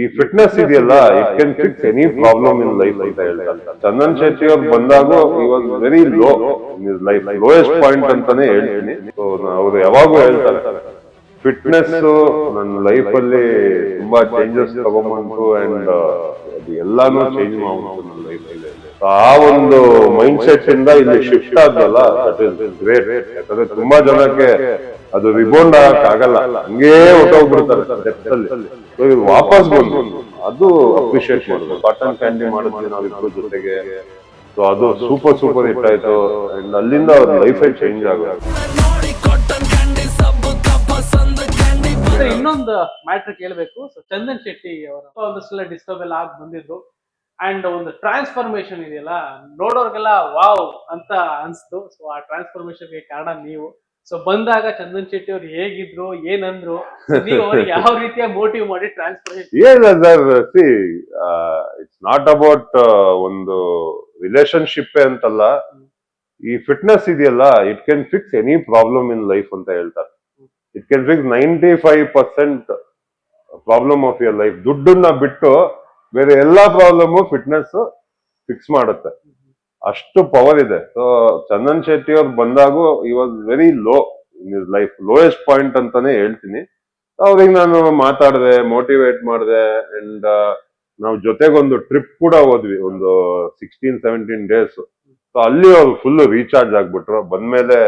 ಈ ಫಿಟ್ನೆಸ್ ಇದೆಯಲ್ಲ it can fix any problem in life ಅಂತ ಹೇಳ್ತಾರೆ. ಚಂದನ್ ಶೆಟ್ಟಿ ಅವ್ರು ಬಂದಾಗ was very low in his life lowest point ಅಂತಾನೆ ಹೇಳ್ತೀನಿ. ಅವ್ರು ಯಾವಾಗೂ ಹೇಳ್ತಾರೆ ಫಿಟ್ನೆಸ್ ನನ್ನ ಲೈಫ್ ಅಲ್ಲಿ ತುಂಬಾ ಚೇಂಜಸ್ ತಗೊಂಬಂತು ಅಂಡ್ ಅದು ಎಲ್ಲಾನು ಚೇಂಜ್ ಮಾಡ್ಬೋದು ನನ್ನ ಲೈಫ್ ಅಲ್ಲಿ. ಆ ಒಂದು ಮೈಂಡ್ ಸೆಟ್ ಇಂದ ಇಲ್ಲಿ ಶಿಫ್ಟ್ ಆದಲ್ಲ ದಟ್ ಇಸ್ ಗ್ರೇಟ್ ಯಾಕಂದ್ರೆ ತುಂಬಾ ಜನಕ್ಕೆ ಅದು ರಿಬೌಂಡ್ ಆಗಲ್ಲ. ಹಂಗೇ ಹೊಟ್ಟೋಗ್ಬಿಡ್ತಾರೆ ವಾಪಸ್ ಬಂದು ಅದು ಮಾಡಿದ್ರು ಕಾಟನ್ ಕ್ಯಾಂಡಿ ಮಾಡಿದ್ವಿ ನಾವಿಬ್ರು ಜೊತೆಗೆ. ಸೊ ಅದು ಸೂಪರ್ ಸೂಪರ್ ಹಿಟ್ ಆಯ್ತು. ಅಂಡ್ ಅಲ್ಲಿಂದ ಅವ್ರ ಲೈಫೇ ಚೇಂಜ್ ಆಗುತ್ತೆ ಇನ್ನೊಂದು ಮ್ಯಾಟ್ರ್ ಕೇಳಬೇಕು. ಸೊ ಚಂದನ್ ಶೆಟ್ಟಿ ಅವರ ಒಂದಷ್ಟೆಲ್ಲ ಡಿಸ್ಟರ್ಬ್ ಎಲ್ಲ ಆಗಿ ಬಂದಿದ್ರು. ಅಂಡ್ ಒಂದು ಟ್ರಾನ್ಸ್ಫಾರ್ಮೇಶನ್ ಇದೆಯಲ್ಲ, ನೋಡೋರ್ಗೆಲ್ಲ ವಾವ್ ಅಂತ ಅನ್ಸ್ತು. ಸೊ ಆ ಟ್ರಾನ್ಸ್ಫಾರ್ಮೇಶನ್ಗೆ ಕಾರಣ ನೀವು. ಸೊ ಬಂದಾಗ ಚಂದನ್ ಶೆಟ್ಟಿ ಅವ್ರು ಹೇಗಿದ್ರು ಏನಂದ್ರು ನೀವು ಅವ್ರಿಗೆ ಯಾವ ರೀತಿಯ ಮೋಟಿವ್ ಮಾಡಿ ಟ್ರಾನ್ಸ್ಫರ್ ಏನಿಲ್ಲ sir see it's not about ಒಂದು ರಿಲೇಶನ್ಶಿಪ್ ಅಂತಲ್ಲ. ಈ ಫಿಟ್ನೆಸ್ ಇದೆಯಲ್ಲ it can fix any problem in life ಅಂತ ಹೇಳ್ತಾರೆ. It can fix ninety five percent problem of your life ದುಡ್ಡನ್ನ ಬಿಟ್ಟು ಬೇರೆ ಎಲ್ಲಾ ಪ್ರಾಬ್ಲಮ್ ಫಿಟ್ನೆಸ್ ಫಿಕ್ಸ್ ಮಾಡುತ್ತೆ. ಅಷ್ಟು ಪವರ್ ಇದೆ. ಸೊ ಚಂದನ್ ಶೆಟ್ಟಿ ಅವ್ರು ಬಂದಾಗೂ ಈ was very low in his life lowest point ಅಂತಾನೆ ಹೇಳ್ತೀನಿ. ಅವ್ರಿಗೆ ನಾನು ಮಾತಾಡಿದೆ ಮೋಟಿವೇಟ್ ಮಾಡಿದೆ ಅಂಡ್ ನಾವು ಜೊತೆಗೊಂದು ಟ್ರಿಪ್ ಕೂಡ ಹೋದ್ವಿ ಒಂದು ಸಿಕ್ಸ್ಟೀನ್ ಸೆವೆಂಟೀನ್ ಡೇಸ್ ಸೊ ಅಲ್ಲಿ ಅವ್ರು ಫುಲ್ ರೀಚಾರ್ಜ್ ಆಗ್ಬಿಟ್ರು. ಬಂದ್ಮೇಲೆ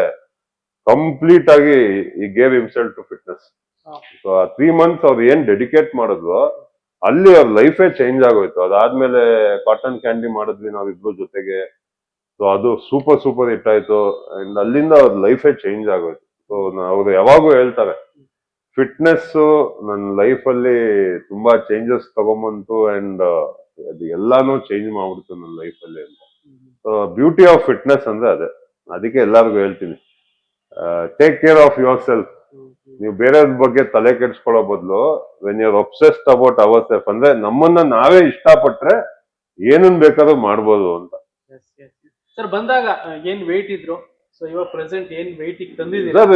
ಕಂಪ್ಲೀಟ್ ಆಗಿ ಈ gave himself to fitness so ಆ ತ್ರೀ ಮಂತ್ಸ್ ಅವ್ರು ಏನ್ ಡೆಡಿಕೇಟ್ ಮಾಡಿದ್ರು ಅಲ್ಲಿ ಅವ್ರ ಲೈಫೇ ಚೇಂಜ್ ಆಗೋಯ್ತು. ಅದಾದ್ಮೇಲೆ ಕಾಟನ್ ಕ್ಯಾಂಡಿ ಮಾಡಿದ್ವಿ ನಾವಿಬ್ರು ಜೊತೆಗೆ. ಸೊ ಅದು ಸೂಪರ್ ಸೂಪರ್ ಹಿಟ್ ಆಯ್ತು. ಅಂಡ್ ಅಲ್ಲಿಂದ ಅವ್ರ ಲೈಫೇ ಚೇಂಜ್ ಆಗೋಯ್ತು. ಸೊ ಅವ್ರು ಯಾವಾಗೂ ಹೇಳ್ತಾರೆ ಫಿಟ್ನೆಸ್ ನನ್ನ ಲೈಫ್ ಅಲ್ಲಿ ತುಂಬಾ ಚೇಂಜಸ್ ತಗೊಂಬಂತು ಅಂಡ್ ಅದು ಎಲ್ಲಾನು ಚೇಂಜ್ ಮಾಡ್ಬಿಡ್ತು ನನ್ನ ಲೈಫ್ ಅಲ್ಲಿ ಅಂತ. ಬ್ಯೂಟಿ ಆಫ್ ಫಿಟ್ನೆಸ್ ಅಂದ್ರೆ ಅದೇ. ಅದಕ್ಕೆ ಎಲ್ಲರಿಗೂ ಹೇಳ್ತೀನಿ. Take care of your self ನೀವು ಬೇರೆ ಬಗ್ಗೆ ತಲೆ ಕೆಡ್ಸ್ಕೊಳ್ಳೋ ಬದಲು when your obsessed about our self ಅಂದ್ರೆ ನಮ್ಮನ್ನ ನಾವೇ ಇಷ್ಟಪಟ್ರೆ ಏನನ್ ಬೇಕಾದ್ರೂ ಮಾಡ್ಬೋದು ಅಂತ. ಸರ್ ಬಂದಾಗ ಏನ್ ವೆಯ್ಟ್ ಇದ್ರು? ಸೊ ಇವಾಗ ಪ್ರೆಸೆಂಟ್ ಏನ್ ವೆಯ್ಟ್ ತಂದಿದ್ದೀರಾ? ಸರ್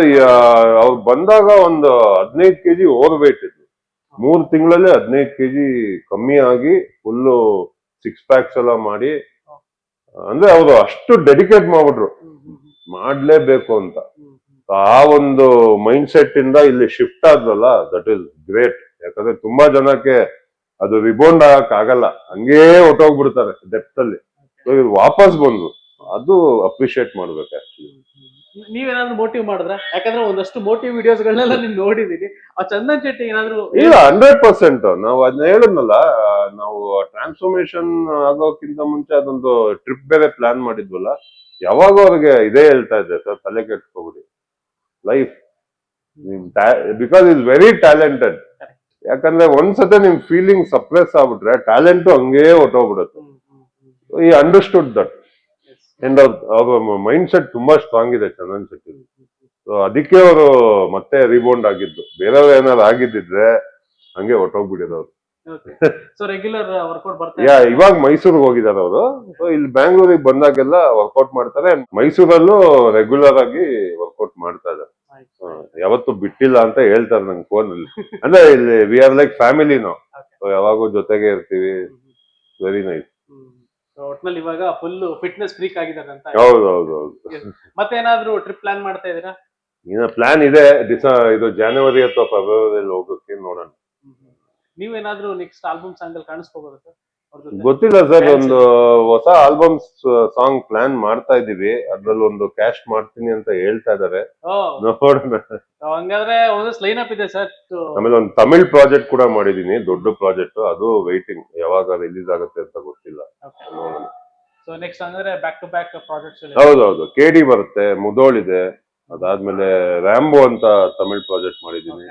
ಅವ್ರು ಬಂದಾಗ ಒಂದು ಹದಿನೈದು ಕೆಜಿ ಓವರ್ ವೇಟ್ ಇದ್ರು ಮೂರ್ ತಿಂಗಳಲ್ಲಿ ಹದಿನೈದು ಕೆಜಿ ಕಮ್ಮಿ ಆಗಿ ಫುಲ್ಲು ಸಿಕ್ಸ್ ಪ್ಯಾಕ್ಸ್ ಎಲ್ಲ ಮಾಡಿ. ಅಂದ್ರೆ ಅವರು ಅಷ್ಟು ಡೆಡಿಕೇಟ್ ಮಾಡ್ಬಿಟ್ರು. ಮಾಡ್ಲೇಬೇಕು ಅಂತ. ಆ ಒಂದು ಮೈಂಡ್ ಸೆಟ್ ಇಂದ ಇಲ್ಲಿ ಶಿಫ್ಟ್ ಆದ್ರಲ್ಲ ದಟ್ ಇಸ್ ಗ್ರೇಟ್ ಯಾಕಂದ್ರೆ ತುಂಬಾ ಜನಕ್ಕೆ ಅದು ರಿಬೌಂಡ್ ಆಗಕ್ ಆಗಲ್ಲ. ಹಂಗೇ ಹೊಟ್ಟೋಗ್ಬಿಡ್ತಾರೆ ಡೆಪ್ತ್ ಅಲ್ಲಿ. So ಇವ್ರು ವಾಪಸ್ ಬಂದ್ರು ಅದು ಅಪ್ರಿಶಿಯೇಟ್ ಮಾಡ್ಬೇಕು ಆಕ್ಚುಲಿ ನೀವೇನಾದ್ರೂ ಮೋಟಿವ್ ಮಾಡಿದ್ರ? ಯಾಕಂದ್ರೆ ಒಂದಷ್ಟು ಮೋಟಿವ್ ವಿಡಿಯೋಸ್ ಗಳನ್ನೆಲ್ಲ ನೀವು ನೋಡಿದೀನಿ. ಆ ಚಂದನ್ ಶೆಟ್ಟಿ ಏನಾದ್ರು ಇಲ್ಲ ಹಂಡ್ರೆಡ್ ಪರ್ಸೆಂಟ್ ನಾವು ಅದನ್ನ ಹೇಳಿದ್ನಲ್ಲ ನಾವು ಟ್ರಾನ್ಸ್ಫಾರ್ಮೇಶನ್ ಆಗೋಕ್ಕಿಂತ ಮುಂಚೆ ಅದೊಂದು ಟ್ರಿಪ್ ಬೇರೆ ಪ್ಲಾನ್ ಮಾಡಿದ್ವಲ್ಲ ಯಾವಾಗ ಅವ್ರಿಗೆ ಇದೇ ಹೇಳ್ತಾ ಇದ್ದೆ ಸರ್ ತಲೆ ಕೆಡ್ಸ್ಕೊಬಿಡಿ. Life because is very talented ಯಾಕಂದ್ರೆ ಒಂದ್ಸತಿ ನಿಮ್ ಫೀಲಿಂಗ್ ಸಪ್ರೆಸ್ ಆಗ್ಬಿಟ್ರೆ ಟ್ಯಾಲೆಂಟು ಹಂಗೇ ಹೊಟ್ಟೋಗ್ಬಿಡುತ್ತೆ. ಈ ಅಂಡರ್ಸ್ಟುಡ್ ದಟ್. ಅಂಡ್ ಅವ್ರ ಮೈಂಡ್ ಸೆಟ್ ತುಂಬಾ ಸ್ಟ್ರಾಂಗ್ ಇದೆ ಚಂದನ್ ಶೆಟ್ಟಿ. ಸೊ ಅದಕ್ಕೆ ಅವರು ಮತ್ತೆ ರಿಬೌಂಡ್ ಆಗಿದ್ದು. ಬೇರೆಯವ್ರು ಏನಾದ್ರು ಆಗಿದ್ದಿದ್ರೆ ಹಂಗೆ ಹೊಟ್ಟೋಗ್ಬಿಟ್ಟಿರೋರು ಯಾ. ಇವಾಗ ಮೈಸೂರಿಗೆ ಹೋಗಿದ್ದಾರೆ ಅವರು. ಸೊ ಇಲ್ಲಿ ಬ್ಯಾಂಗ್ಳೂರಿಗೆ ಬಂದಾಗೆಲ್ಲ ವರ್ಕೌಟ್ ಮಾಡ್ತಾರೆ. ಮೈಸೂರಲ್ಲೂ ರೆಗ್ಯುಲರ್ ಆಗಿ ವರ್ಕೌಟ್ ಮಾಡ್ತಾ ಇದ್ದಾರೆ. ಯಾವತ್ತು ಬಿಟ್ಟಿಲ್ಲ ಅಂತ ಹೇಳ್ತಾರೆ ನಂಗೆ ಫೋನ್ ಅಲ್ಲಿ. ಅಂದ್ರೆ ಇಲ್ಲಿ ವಿ ಆರ್ ಲೈಕ್ ಫ್ಯಾಮಿಲಿ ನಾವು ಯಾವಾಗೂ ಜೊತೆಗೆ ಇರ್ತೀವಿ. ವೆರಿ ನೈಸ್ ಒಟ್ನಲ್ಲಿ ಇವಾಗ ಫುಲ್ ಫಿಟ್ನೆಸ್ ಫ್ರೀಕ್ ಆಗಿದ್ದಾರೆ ಅಂತ ಹೌದು ಹೌದು ಹೌದು. ಮತ್ತೆ ಏನಾದ್ರು ಟ್ರಿಪ್ ಪ್ಲಾನ್ ಮಾಡ್ತಾ ಇದೀರಾ ಇನ್ನ ಪ್ಲಾನ್ ಇದೆ. ಡಿಸ ಇದು ಜಾನ್ವರಿ ಅಥವಾ ಫೆಬ್ರವರಿಯಲ್ಲಿ ಹೋಗೋಕೆ ನೋಡೋಣ. ನೀವೇನಾದ್ರೂ ನೆಕ್ಸ್ಟ್ ಆಲ್ಬಮ್ ಸಾಂಗ್ ಅಲ್ಲಿ ಕಾಣಿಸ್ಕೋಬಹುದು ಸರ್? ಅವ್ರ ಜೊತೆ? ಗೊತ್ತಿಲ್ಲ ಸರ್ ಒಂದು ಹೊಸ ಆಲ್ಬಮ್ ಸಾಂಗ್ ಪ್ಲಾನ್ ಮಾಡ್ತಾ ಇದೀವಿ. ಅದ್ರಲ್ಲಿ ಒಂದು ಕ್ಯಾಶ್ ಮಾಡ್ತೀನಿ ಅಂತ ಹೇಳ್ತಾ ಇದಾರೆ ಓ. ನೋಡೋಣ. ಹಂಗಾದ್ರೆ ಒಂದು ಲೈನ್ ಅಪ್ ಇದೆ ಸರ್ ಆಮೇಲೆ ಒಂದು ತಮಿಳ್ ಪ್ರಾಜೆಕ್ಟ್ ಕೂಡ ಮಾಡಿದೀನಿ ದೊಡ್ಡ ಪ್ರಾಜೆಕ್ಟ್. ಅದು ವೈಟಿಂಗ್ ಯಾವಾಗ ರಿಲೀಸ್ ಆಗುತ್ತೆ ಅಂತ ಗೊತ್ತಿಲ್ಲ. ನೋಡೋಣ ಸೊ ನೆಕ್ಸ್ಟ್ ಅಂದ್ರೆ ಬ್ಯಾಕ್ ಟು ಬ್ಯಾಕ್ ಪ್ರಾಜೆಕ್ಟ್ಸ್ ಹೌದೌದು ಕೆ ಡಿ ಬರುತ್ತೆ ಮುದೋಳ್ ಇದೆ. ಅದಾದ್ಮೇಲೆ ರ್ಯಾಂಬೋ ಅಂತ ತಮಿಳ್ ಪ್ರಾಜೆಕ್ಟ್ ಮಾಡಿದೀನಿ.